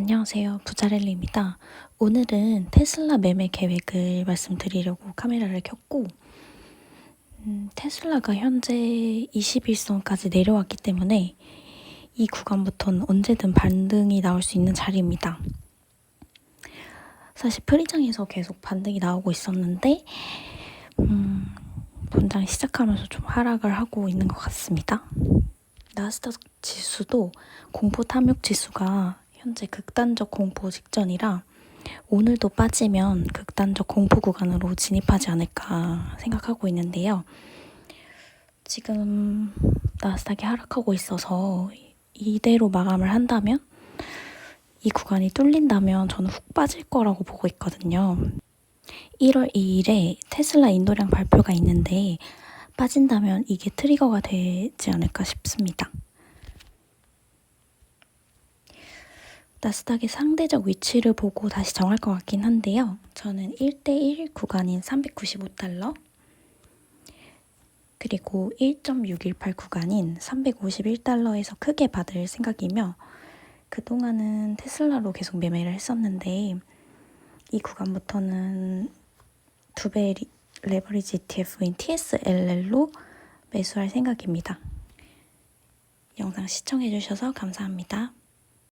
안녕하세요. 부자렐리입니다. 오늘은 테슬라 매매 계획을 말씀드리려고 카메라를 켰고, 음, 테슬라가 현재 21선까지 내려왔기 때문에 이 구간부터는 언제든 반등이 나올 수 있는 자리입니다. 사실 프리장에서 계속 반등이 나오고 있었는데, 음, 본장 시작하면서 좀 하락을 하고 있는 것 같습니다. 나스닥 지수도 공포 탐욕 지수가 현재 극단적 공포 직전이라 오늘도 빠지면 극단적 공포 구간으로 진입하지 않을까 생각하고 있는데요. 지금 나스닥이 하락하고 있어서 이대로 마감을 한다면 이 구간이 뚫린다면 저는 훅 빠질 거라고 보고 있거든요. 1월 2일에 테슬라 인도량 발표가 있는데 빠진다면 이게 트리거가 되지 않을까 싶습니다. 나스닥의 상대적 위치를 보고 다시 정할 것 같긴 한데요. 저는 1대1 구간인 395달러 그리고 1.618 구간인 351달러에서 크게 받을 생각이며 그동안은 테슬라로 계속 매매를 했었는데 이 구간부터는 두 배 레버리지 ETF인 TSLL로 매수할 생각입니다. 영상 시청해주셔서 감사합니다.